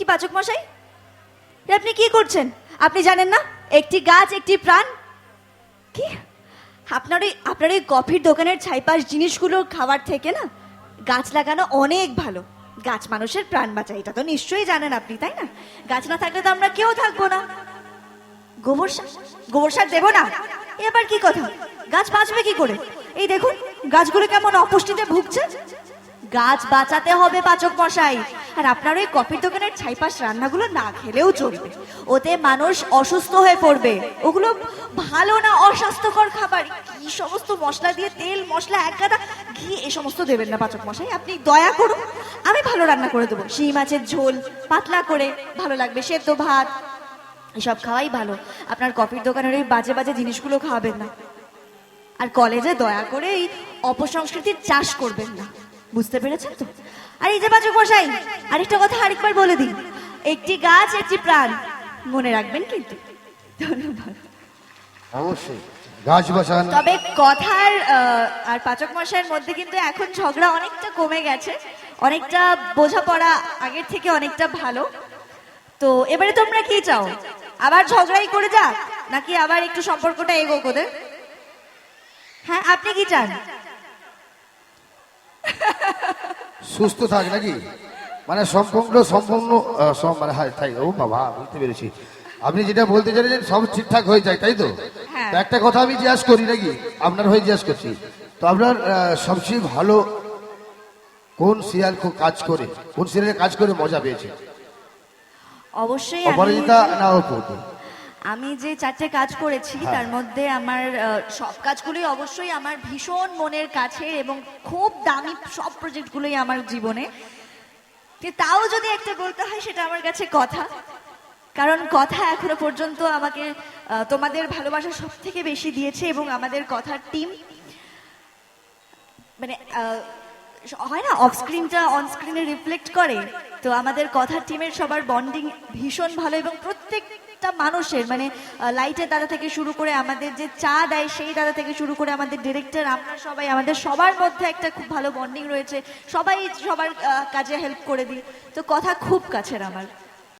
কি পাচক মশাই? আপনি কি করছেন? আপনি জানেন না? একটি গাছ, একটি প্রাণ। কি? আপনার এই আপনার এই কফির দোকানের ছাইপাশ জিনিসগুলো খাওয়ার থেকে না, গাছ লাগানো অনেক ভালো। গাছ মানুষের প্রাণ বাঁচায়, এটা তো নিশ্চয়ই জানেন আপনি, তাই না? গাছ না থাকলে তো আমরা কেউ থাকব না। গোবর সার? গোবর সার দেবো না? এবার কি কথা? গাছ বাঁচবে কি করে? এই দেখুন, গাছগুলো কেমন অপুষ্টিতে ভুগছে। গাছ বাঁচাতে হবে পাচক মশাই। আর আপনার ওই কফির দোকানের ছাইপাশ রান্নাগুলো না খেলেও চলবে। ওতে মানুষ অসুস্থ হয়ে পড়বে। ওগুলো ভালো না অস্বাস্থ্যকর খাবার। কি সমস্ত মশলা দিয়ে তেল, মশলা, এক গাদা ঘি, এ সমস্ত দেবেন না পাচক মশাই। আপনি দয়া করুন, আমি ভালো রান্না করে দেবো। শিং মাছের ঝোল, পাতলা করে, ভালো লাগবে, সেদ্ধ ভাত, এসব খাওয়াই ভালো। আপনার কফির দোকানের ওই বাজে বাজে জিনিসগুলো খাওয়াবেন না। আর কলেজে দয়া করে এই অপসংস্কৃতির চাষ করবেন না। বুঝতে পেরেছেন তো? আর এই যে বাচক মশাই আরেকটা কথা আরেকবার বলে দিন একটি গাছ একটি প্রাণ মনে রাখবেন কিন্তু। ধন্যবাদ। অবশ্যই গাছ বাঁচান তবে কথার আর পাচক মশাইয়ের মধ্যে কিন্তু এখন ঝগড়া অনেকটা কমে গেছে। অনেকটা বোঝাপড়া আগের থেকে অনেকটা ভালো। তো এবারে তোমরা কি চাও? আবার ঝগড়াই করে যাক নাকি আবার একটু সম্পর্কটা এগোক ওদের? হ্যাঁ আপনি কি চান? সুস্থ থাক নাকি? মানে সম্পূর্ণ সম্পূর্ণ সব মানে হ্যাঁ তাই ও বাবা বুঝতে পেরেছি। আপনি যেটা বলতে চাইছেন সব ঠিকঠাক হয়ে যায় তাই তো? হ্যাঁ। একটা কথা আমি জিজ্ঞাসা করি নাকি? আপনার হয়ে জিজ্ঞাসা করছি। তো আপনার সবচেয়ে ভালো কোন সিরিয়াল খুব কাজ করে কোন সিরিয়ালে কাজ করে মজা পেয়েছে? অবশ্যই অপরাজিতা না অপূর্ব? আমি যে চারটে কাজ করেছি হ্যাঁ। তার মধ্যে আমার সব কাজগুলোই অবশ্যই আমার ভীষণ মনের কাছে এবং খুব দামি সব প্রজেক্টগুলোই আমার জীবনে। তাও যদি একটা বলতে হয় সেটা আমার কাছে কথা। কারণ কথা এখনও পর্যন্ত আমাকে তোমাদের ভালোবাসা সব থেকে বেশি দিয়েছে এবং আমাদের কথার টিম মানে হয় না অফ স্ক্রিনটা অন স্ক্রিনে রিফ্লেক্ট করে। তো আমাদের কথার টিমের সবার বন্ডিং ভীষণ ভালো এবং প্রত্যেকটা মানুষের মানে লাইটের দাদা থেকে শুরু করে আমাদের যে চা দেয় সেই দাদা থেকে শুরু করে আমাদের ডিরেক্টর, আমরা সবাই, আমাদের সবার মধ্যে একটা খুব ভালো বন্ডিং রয়েছে। সবাই সবার কাজে হেল্প করে দিই। তো কথা খুব কাছের আমার।